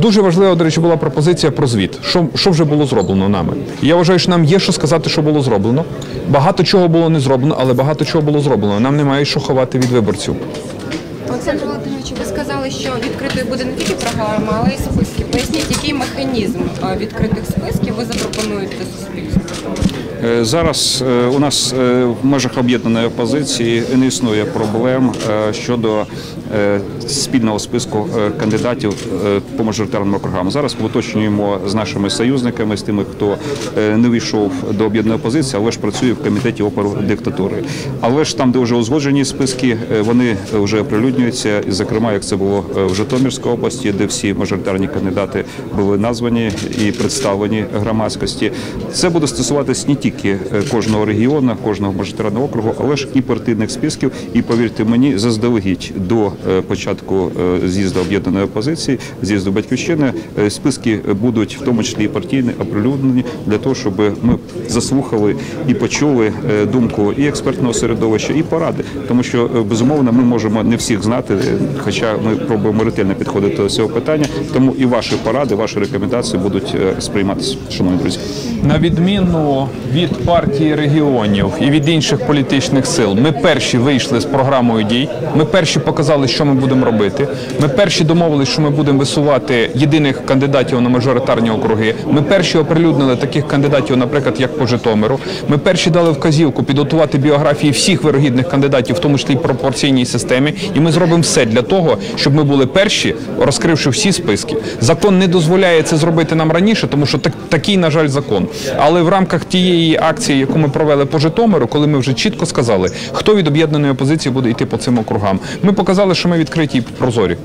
Дуже важлива, до речі, була пропозиція про звіт. Що, що вже було зроблено нами? Я вважаю, що нам є що сказати, що було зроблено. Багато чого було не зроблено, але багато чого було зроблено. Нам немає що ховати від виборців. Олександр Володимирович, ви сказали, що відкритою буде не тільки програма, але й списки. Поясніть, який механізм е, відкритих списків ви запропонуєте суспільству? Е, Зараз е, у нас е, в межах об'єднаної опозиції не існує проблем щодо спільного списку кандидатів по мажоритарним округам. Зараз ми уточнюємо з нашими союзниками, з тими, хто не війшов до об'єднаної опозиції, але ж працює в комітеті опору диктатури. Але ж там, де вже узгоджені списки, вони вже оприлюднюються. І, зокрема, як це було в Житомирській області, де всі мажоритарні кандидати були названі і представлені громадськості. Це буде стосуватись не тільки е, кожного регіону, кожного мажоритарного округу, але ж і партійних списків. І повірте мені, заздалегідь до е, початку е, з'їзду об'єднаної опозиції, з'їзду батьківщини, списки будуть в тому числі і партійні оприлюднені для того, щоб ми заслухали і почули думку і експертного середовища, і поради, тому що безумовно ми можемо не всіх знати, хоча ми пробуємо ретельно підходити до цього питання. Тому і ваші поради, ваші рекомендації будуть сприйматися, шановні друзі. На відміну від партії регіонів і від інших політичних сил, ми перші вийшли з програмою дій. Ми перші показали, що ми будемо робити. Ми перші домовилися, що ми будемо висувати єдиних кандидатів на мажоритарні округи. Ми перші оприлюднили таких кандидатів, наприклад, як по Житомиру. Ми перші дали вказівку підготувати біографії всіх вирогідних кандидатів, в тому числі і пропорційній системі. І ми зробимо все для того, щоб ми були перші, розкривши всі списки. Закон не дозволяє це зробити нам раніше, тому що так, такий, на жаль, закон. Але в рамках акції, яку ми провели по Житомиру, коли ми вже чітко сказали, хто від об'єднаної опозиції буде йти по цим округам, ми показали, що ми відкриті і прозорі.